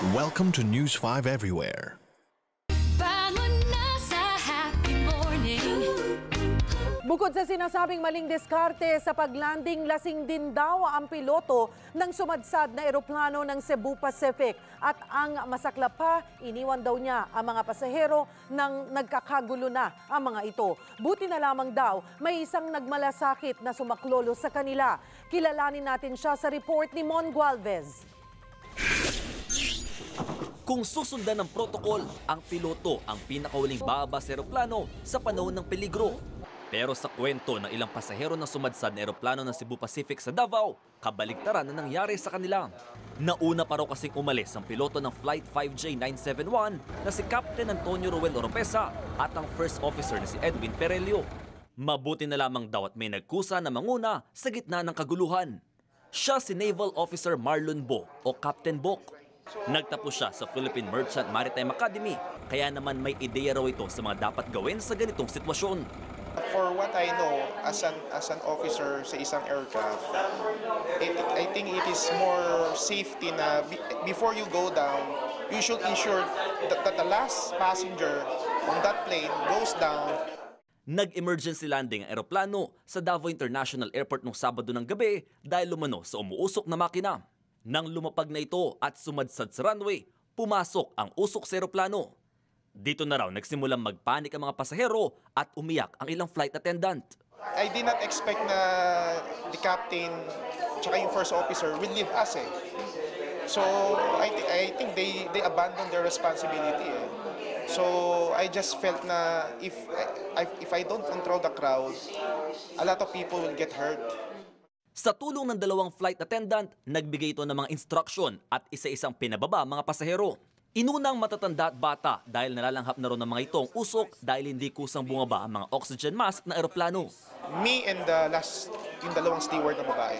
Welcome to News 5 Everywhere. Bukod sa sinasabing maling diskarte sa paglanding, lasing din daw ang piloto ng sumadsad na eroplano ng Cebu Pacific. At ang masaklap pa, iniwan daw niya ang mga pasahero nang nagkakagulo na ang mga ito. Buti na lamang daw, may isang nagmalasakit na sumaklolo sa kanila. Kilalanin natin siya sa report ni Mon Gualvez. Kung susundan ng protocol, ang piloto ang pinakauling bababa sa eroplano sa panahon ng peligro. Pero sa kwento ng ilang pasahero na sumadsad na eroplano ng Cebu Pacific sa Davao, kabaligtaran na nangyari sa kanila. Nauna pa raw kasing umalis ang piloto ng Flight 5J971 na si Captain Antonio Ruel Oropesa at ang first officer na si Edwin Perelio. Mabuti na lamang daw at may nagkusa na manguna sa gitna ng kaguluhan. Siya si Naval Officer Marlon Bo o Captain Bok. Nagtapos siya sa Philippine Merchant Maritime Academy, kaya naman may ideya raw ito sa mga dapat gawin sa ganitong sitwasyon. For what I know, as an as an officer sa isang aircraft, it, it- I think it is more safety na be- before you go down, you should ensure that, that the last passenger on that plane goes down Nag-emergency landing ang eroplano sa Davao International Airport noong Sabado ng gabi dahil lumano sa umuusok na makina. Nang lumapag na ito at sumadsad sa runway, pumasok ang usok sa eroplano. Dito na raw nagsimulang magpanik ang mga pasahero at umiyak ang ilang flight attendant. I did not expect na the captain tsaka yung first officer will leave us eh. So I, thi- I think they they abandoned their responsibility eh. So I just felt na if if I don't control the crowd, a lot of people will get hurt. Sa tulong ng dalawang flight attendant, nagbigay ito ng mga instruction at isa-isang pinababa mga pasahero. Inunang matatanda at bata dahil nalalanghap na ron ng mga itong usok dahil hindi kusang bumaba ang mga oxygen mask na eroplano. Me and the last, yung dalawang steward na babae.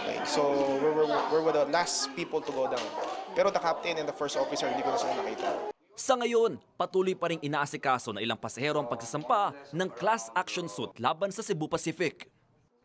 Okay, so we were, we were the last people to go down. Pero the captain and the first officer, hindi ko na sila nakita. Sa ngayon, patuloy pa ring inaasikaso na ilang pasahero ang pagsasampa ng class action suit laban sa Cebu Pacific.